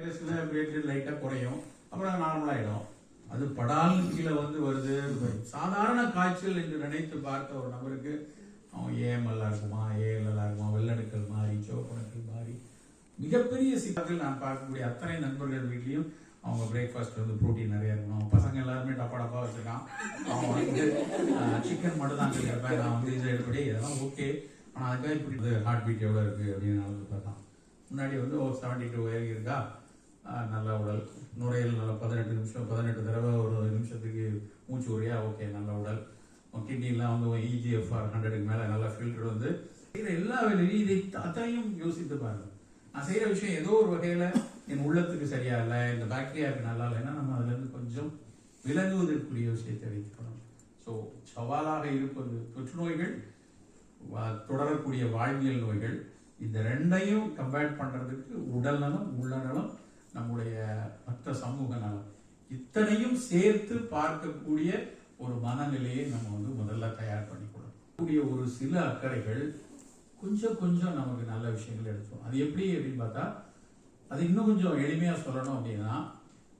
Platelet லைட்டாக குறையும். அப்புறம் நார்மலாகிடும் அது படால் கீழே வந்து வருது. சாதாரண காய்ச்சல் என்று நினைத்து பார்த்த ஒரு நபருக்கு அவன் ஏஎம்எல்லாக இருக்குமா? ஏஎல்எல்லாக இருக்குமா? வெள்ளணுக்கள் மாதிரி சிவப்பணுக்கள் மாதிரி மிகப்பெரிய சிக்கல் நான் பார்க்கக்கூடிய அத்தனை நண்பர்கள் வீட்லேயும் அவங்க பிரேக்ஃபாஸ்ட் வந்து ப்ரோட்டீன் நிறைய இருக்கணும். பசங்க எல்லாருமே டப்பா டப்பா வச்சுருக்கான். அவன் வந்து சிக்கன் மட்டும் தான் கேட்பேன் நான் வந்து இதை எடுப்படி இதெல்லாம் ஓகே ஆனால் அதுக்காக இப்படி ஹார்ட் பீட் எவ்வளோ இருக்குது அப்படின்னு அளவு பார்த்தான். முன்னாடி வந்து ஒரு செவன்ட்டி டூ வரைக்கும் இருக்கா? நல்ல உடல். நுரையில் நல்ல பதினெட்டு நிமிஷம் பதினெட்டு தடவை ஒரு நிமிஷத்துக்கு மூச்சு உரையா ஓகே நல்ல உடல். கிட்னிலாம் வந்து இஜிஎஃப்ஆர் ஹண்ட்ரடுக்கு மேலே நல்லா ஃபில்டர் வந்து செய்கிற எல்லா வேலையும் இதை அத்தனையும் யோசித்து பாருங்கள் நான் செய்கிற விஷயம் ஏதோ ஒரு வகையில் என் உள்ளத்துக்கு சரியா இல்லை இந்த பாக்டீரியாவுக்கு நல்லா இல்லைன்னா நம்ம அதுலேருந்து கொஞ்சம் விலகுவதற்குரிய விஷயத்தை வைத்துக்கணும் ஸோ சவாலாக இருப்பது தொற்று நோய்கள் தொடரக்கூடிய வாழ்வியல் நோய்கள் இந்த ரெண்டையும் கம்பேர் பண்ணுறதுக்கு உடல் நலம் உள்ள நலம் நம்முடைய மற்ற சமூக நலம் இத்தனையும் சேர்த்து பார்க்கக்கூடிய ஒரு மனநிலையை நம்ம வந்து முதல்ல தயார் பண்ணி கூடிய ஒரு சில அக்கறைகள் கொஞ்சம் கொஞ்சம் நமக்கு நல்ல விஷயங்கள் எடுத்தோம் அது எப்படி அப்படின்னு பார்த்தா அது இன்னும் கொஞ்சம் எளிமையா சொல்லணும் அப்படின்னா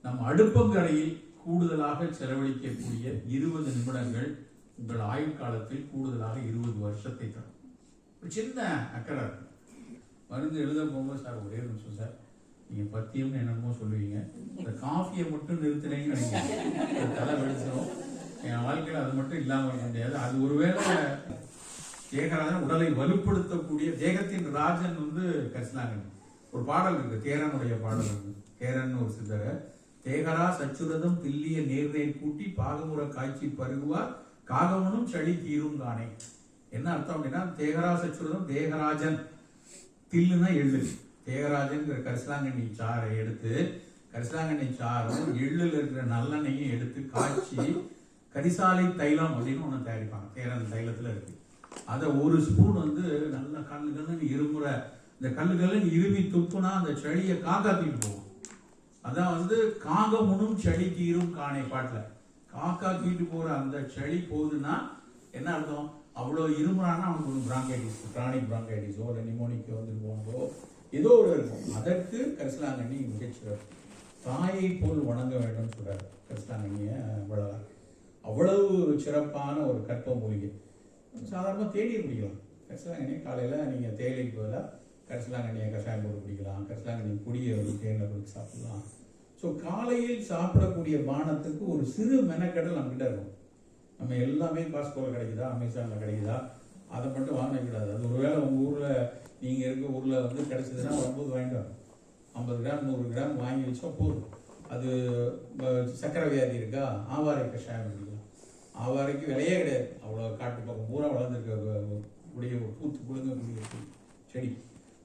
நம்ம அடுப்பங்கரையில் கூடுதலாக செலவழிக்கக்கூடிய இருபது நிமிடங்கள் உங்கள் ஆயுட்காலத்தில் கூடுதலாக இருபது வருஷத்தை தரும். ஒரு சின்ன அக்கறை மருந்து எழுத போகும்போது சார் ஒரே நிமிஷம் சார். நீங்க பத்தியம்னு என்னமோ சொல்லுவீங்க. இந்த காஃபியை மட்டும் நிறுத்தினீங்கன்னு நினைக்கிறேன். தலை வெடிச்சிடும் என் வாழ்க்கையில் அது மட்டும் இல்லாமல் இருக்க முடியாது. அது ஒருவேளை தேகராஜன் உடலை வலுப்படுத்தக்கூடிய தேகத்தின் ராஜன் வந்து கரிசனாங்கன் ஒரு பாடல் இருக்கு. தேரனுடைய பாடல் இருக்கு. தேரன் ஒரு சித்தரை. தேகரா சச்சுரதம் தில்லிய நேர்நேர் கூட்டி பாகமுற காய்ச்சி பருகுவார். காகவனும் சளி தீரும் தானே என்ன அர்த்தம் அப்படின்னா தேகரா சச்சுரதம் தேகராஜன். தில்லுனா எழுது. தேகராஜன்கிற கரிசலாங்கண்ணி சாறை எடுத்து கரிசலாங்கண்ணி சாறும் எள்ளுல இருக்கிற நல்லெண்ணையும் எடுத்து காய்ச்சி கரிசாலை தைலம் அப்படின்னு ஒன்று தயாரிப்பாங்க. தேரன் தைலத்தில் இருக்கு. அதை ஒரு ஸ்பூன் வந்து நல்ல கல்லுகள்னு இருமுறை இந்த கல்லுகள்னு கல்லுன்னு இருமி துப்புனா அந்த செடியை காக்காத்திட்டு போகும். அதான் வந்து காகமுனும் செடி தீரும் காணை பாட்டில். காக்கா தீட்டு போகிற அந்த செடி போகுதுன்னா என்ன அர்த்தம்? அவ்வளோ இருமுறான்னா அவனுக்கு ஒன்று பிராங்கைட்டிஸ் கிரானிக் பிராங்கைட்டிஸோ இல்லை நிமோனிக்கோ வந்துட்டு போனதோ ஏதோ ஒரு இருக்கும் அதற்கு கரிசலாங்கண்ணி மிகச்சிறப்பு தாயை போல் வணங்க வேண்டும் சொல்றாரு கரிசலாங்கண்ணிய வள்ளலார் அவ்வளவு சிறப்பான ஒரு கற்ப மூலிகை. சாதாரணமாக தேநீர் குடிக்கலாம். கரிசலாங்கண்ணி காலையில் நீங்கள் தேயிலைக்கு பதிலாக கரிசலாங்கண்ணியை கஷாயம் போட்டு குடிக்கலாம். கரிசலாங்கண்ணி குடியை வந்து தேனில் கொடுத்து சாப்பிடலாம். ஸோ காலையில் சாப்பிடக்கூடிய பானத்துக்கு ஒரு சிறு மெனக்கடல் நம்மகிட்ட இருக்கும். நம்ம எல்லாமே பாஸ்கோவில் கிடைக்குதா? அமேசானில் கிடைக்குதா? அதை மட்டும் வாங்க கூடாது அது ஒருவேளை உங்கள் ஊரில் நீங்கள் இருக்க ஊரில் வந்து கிடைச்சதுன்னா வரும்போது வாங்கிட்டு வரணும் ஐம்பது கிராம் நூறு கிராம் வாங்கி வச்சா போதும். அது சக்கரை வியாதி இருக்கா? ஆவாரை கஷாயம் குடிக்கலாம் ஆவாரைக்கு விலையே கிடையாது. அவ்வளோ காட்டு பக்கம் பூரா வளர்ந்துருக்க. கூடிய பூத்து குழுங்கக்கூடிய செடி. செடி.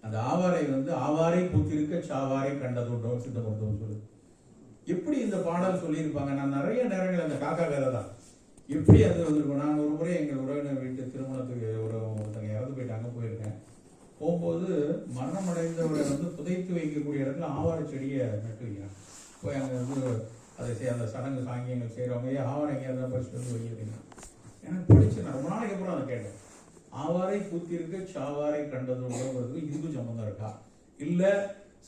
அந்த ஆவாரை வந்து ஆவாரை பூத்திருக்க சாவாரை கண்டதோட்டம் சித்த மருத்துவம் சொல்லுது எப்படி இந்த பாடல் சொல்லியிருப்பாங்க? நான் நிறைய நேரங்கள் அந்த காக்கா கதை தான். எப்படி அது வந்திருக்கும்? நான் ஒரு முறை எங்கள் உறவினர் வீட்டு திருமணத்துக்கு ஒரு ஒருத்தங்க இறந்து போயிட்டு அங்கே போயிருக்கேன். போகும்போது மரணம் அடைந்தவரை வந்து புதைத்து வைக்கக்கூடிய இடத்துல ஆவார செடியை நட்டு வைக்கிறாங்க. போய் அங்கே வந்து அதை செய் அந்த சடங்கு சாங்கியங்கள் செய்கிறவங்க ஏன் ஆவாரை எங்கேயாவது பறிச்சுட்டு வந்து வை அப்படின்னா. எனக்கு படிச்சு நான் ரொம்ப நாளைக்கு அப்புறம் அதை கேட்டேன். ஆவாரை பூத்திருக்க சாவாரை கண்டதுங்கிறதுக்கு இதுக்கும் சம்மந்தம் இருக்கா? இல்லை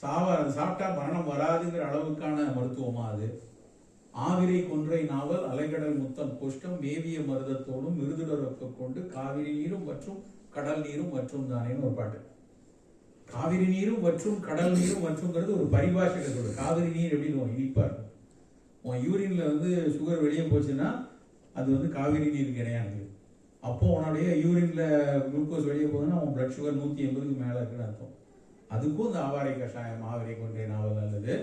சாவார் அது சாப்பிட்டா மரணம் வராதுங்கிற அளவுக்கான மருத்துவமா அது? ஆவிரை கொன்றை நாவல் அலைகடல் முத்தம் கோஷ்டம் மேவிய மருதத்தோடும் விருதுடரப்பு கொண்டு காவிரி நீரும் மற்றும் கடல் நீரும் மற்றும் தானேன்னு ஒரு பாட்டு. காவிரி நீரும் மற்றும் கடல் நீரும் மற்றும்ங்கிறது ஒரு பரிபாஷை சொல்லு காவிரி நீர் எப்படி உன் இனிப்பா இருக்கும். உன் யூரின்ல வந்து சுகர் வெளியே போச்சுன்னா அது வந்து காவிரி நீருக்கு கிடையாது அப்போ உன்னுடைய யூரின்ல குளுக்கோஸ் வெளியே போகுதுன்னா உன் பிளட் சுகர் நூற்றி எண்பதுக்கு மேலே இருக்குன்னு அர்த்தம். அதுக்கும் இந்த ஆவாரை கஷாயம் ஆவிரை கொண்டே நாவல் அல்லது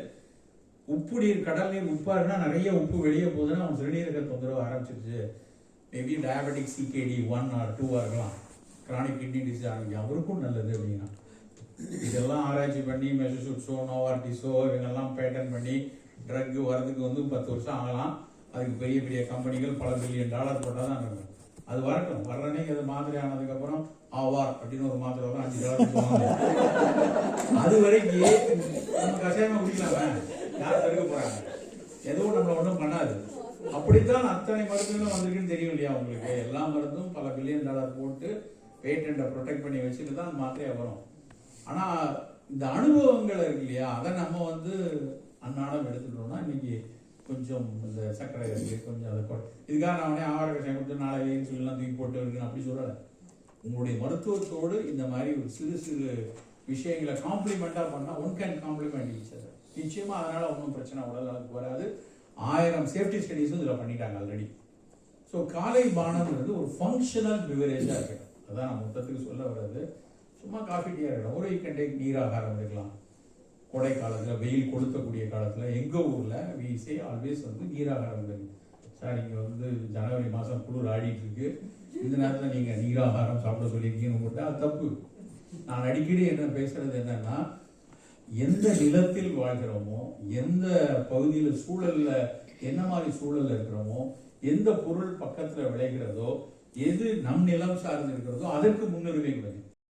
உப்பு நீர் கடல் நீர் உப்பா இருக்குன்னா நிறைய உப்பு வெளியே போகுதுன்னா அவன் சிறுநீரக தொந்தரவு ஆரம்பிச்சிருச்சு. Maybe diabetic CKD one or டூவாக இருக்கலாம். கிரானிக் கிட்னி டிசீஸ் ஆரம்பிக்கும் அவருக்கும் நல்லது அப்படின்னா. இதெல்லாம் ஆராய்ச்சி பண்ணி மெசசூட்ஸோ நோவார்டிஸோ இவங்கெல்லாம் பேட்டர்ன் பண்ணி ட்ரக் வரதுக்கு வந்து பத்து வருஷம் ஆகலாம். அதுக்கு பெரிய பெரிய கம்பெனிகள் பல பில்லியன் டாலர் போட்டால் தான் இருக்கும். அது வரட்டும். வர்றனைக்கு அது மாத்திரை ஆனதுக்கப்புறம் ஆவார் அப்படின்னு ஒரு மாத்திரை வரும் அஞ்சு டாலர் அது வரைக்கும் நம்ம குடிக்கலாமே. யார் தடுக்க போறாங்க? எதுவும் நம்மள ஒன்றும் பண்ணாது. அப்படித்தான் அத்தனை மருந்துகளும் வந்திருக்குன்னு தெரியும் இல்லையா உங்களுக்கு? எல்லா மருந்தும் பல பில்லியன் டாலர் போட்டு பேட்டண்ட்டை ப்ரொடெக்ட் பண்ணி வச்சுட்டு தான் மாத்திரையாக வரும். ஆனால் இந்த அனுபவங்கள் இருக்கு இல்லையா? அதை நம்ம வந்து அன்னாடம் எடுத்துட்டோம்னா இன்னைக்கு கொஞ்சம் இந்த சர்க்கரை இருக்கு கொஞ்சம் அதை கொ- இதுக்காக நான் உடனே ஆவார கஷாயம் கொடுத்து நாளை சொல்லலாம் தூக்கி போட்டு இருக்கு அப்படி சொல்லலை. உங்களுடைய மருத்துவத்தோடு இந்த மாதிரி ஒரு சிறு சிறு விஷயங்களை காம்ப்ளிமெண்ட்டாக பண்ணால் one can compliment each other நிச்சயமா அதனால ஒன்றும் பிரச்சனை உடல் நலத்துக்கு வராது. ஆயிரம் சேஃப்டி ஸ்டடீஸும் இதில் பண்ணிட்டாங்க ஆல்ரெடி ஸோ காலை பானம்ன்றது ஒரு ஃபங்க்ஷனல் பிவரேஜாக இருக்கணும் அதான் நான் மொத்தத்துக்கு சொல்ல வர்றது. சும்மா காஃபி டீயாக இருக்கணும் ஒரு யூ டேக் நீராகாரம் இருக்கலாம் கோடை காலத்தில் வெயில் கொளுத்தக்கூடிய காலத்தில் எங்கள் ஊரில் வீசே ஆல்வேஸ் வந்து நீராகாரம் எடுங்க சார் இங்கே வந்து ஜனவரி மாதம் குளிர் ஆடிட்டு இருக்கு. இந்த நேரத்தில் நீங்கள் நீராகாரம் சாப்பிட சொல்லியிருக்கீங்கன்னு போட்டால் அது தப்பு. நான் அடிக்கடி என்ன பேசுறது என்னன்னா எந்த நிலத்தில் வாழ்கிறோமோ எந்த பகுதியில் சூழலில் என்ன மாதிரி சூழலில் இருக்கிறோமோ எந்த பொருள் பக்கத்தில் விளைகிறதோ எது நம் நிலம் சார்ந்து இருக்கிறதோ அதற்கு முன்னுரிமை கொடுங்க.